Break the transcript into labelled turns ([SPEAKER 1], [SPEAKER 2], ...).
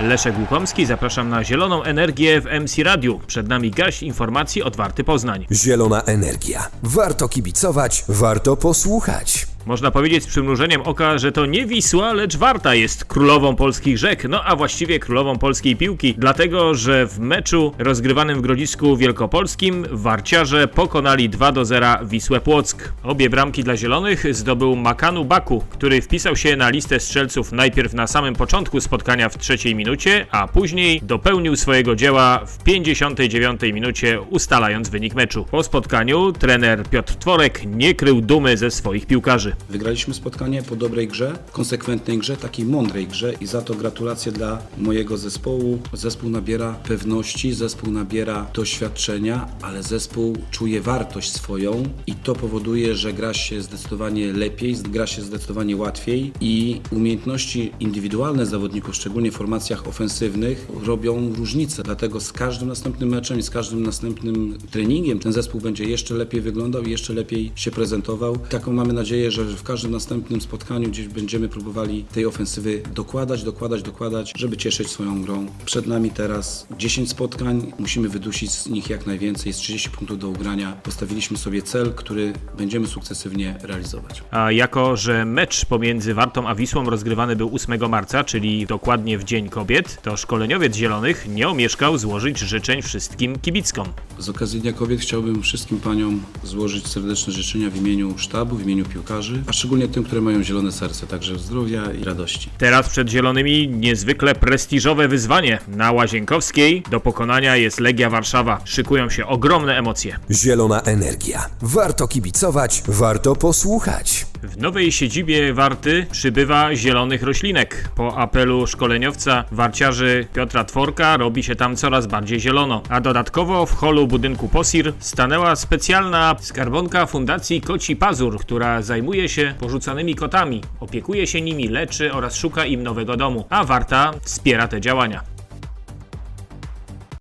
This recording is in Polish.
[SPEAKER 1] Leszek Łukomski, zapraszam na Zieloną Energię w MC Radiu. Przed nami garść informacji od Warty Poznań.
[SPEAKER 2] Zielona energia. Warto kibicować, warto posłuchać.
[SPEAKER 1] Można powiedzieć z przymrużeniem oka, że to nie Wisła, lecz Warta jest królową polskich rzek, no a właściwie królową polskiej piłki, dlatego że w meczu rozgrywanym w Grodzisku Wielkopolskim Warciarze pokonali 2 do 0 Wisłę Płock. Obie bramki dla Zielonych zdobył Makanu Baku, który wpisał się na listę strzelców najpierw na samym początku spotkania w trzeciej minucie, a później dopełnił swojego dzieła w 59 minucie, ustalając wynik meczu. Po spotkaniu trener Piotr Tworek nie krył dumy ze swoich piłkarzy.
[SPEAKER 3] Wygraliśmy spotkanie po dobrej grze, konsekwentnej grze, takiej mądrej grze i za to gratulacje dla mojego zespołu. Zespół nabiera pewności, zespół nabiera doświadczenia, ale zespół czuje wartość swoją i to powoduje, że gra się zdecydowanie lepiej, gra się zdecydowanie łatwiej i umiejętności indywidualne zawodników, szczególnie w formacjach ofensywnych, robią różnicę. Dlatego z każdym następnym meczem i z każdym następnym treningiem ten zespół będzie jeszcze lepiej wyglądał i jeszcze lepiej się prezentował. Taką mamy nadzieję, że w każdym następnym spotkaniu gdzieś będziemy próbowali tej ofensywy dokładać, dokładać, dokładać, żeby cieszyć swoją grą. Przed nami teraz 10 spotkań, musimy wydusić z nich jak najwięcej, jest 30 punktów do ugrania. Postawiliśmy sobie cel, który będziemy sukcesywnie realizować.
[SPEAKER 1] A jako, że mecz pomiędzy Wartą a Wisłą rozgrywany był 8 marca, czyli dokładnie w Dzień Kobiet, to szkoleniowiec Zielonych nie omieszkał złożyć życzeń wszystkim kibickom.
[SPEAKER 3] Z okazji Dnia Kobiet chciałbym wszystkim paniom złożyć serdeczne życzenia w imieniu sztabu, w imieniu piłkarzy, a szczególnie tym, które mają zielone serce, także zdrowia i radości.
[SPEAKER 1] Teraz przed Zielonymi niezwykle prestiżowe wyzwanie. Na Łazienkowskiej do pokonania jest Legia Warszawa. Szykują się ogromne emocje.
[SPEAKER 2] Zielona energia. Warto kibicować, warto posłuchać.
[SPEAKER 1] W nowej siedzibie Warty przybywa zielonych roślinek. Po apelu szkoleniowca warciarzy Piotra Tworka robi się tam coraz bardziej zielono. A dodatkowo w holu budynku POSIR stanęła specjalna skarbonka Fundacji Koci Pazur, która zajmuje się porzucanymi kotami, opiekuje się nimi, leczy oraz szuka im nowego domu. A Warta wspiera te działania.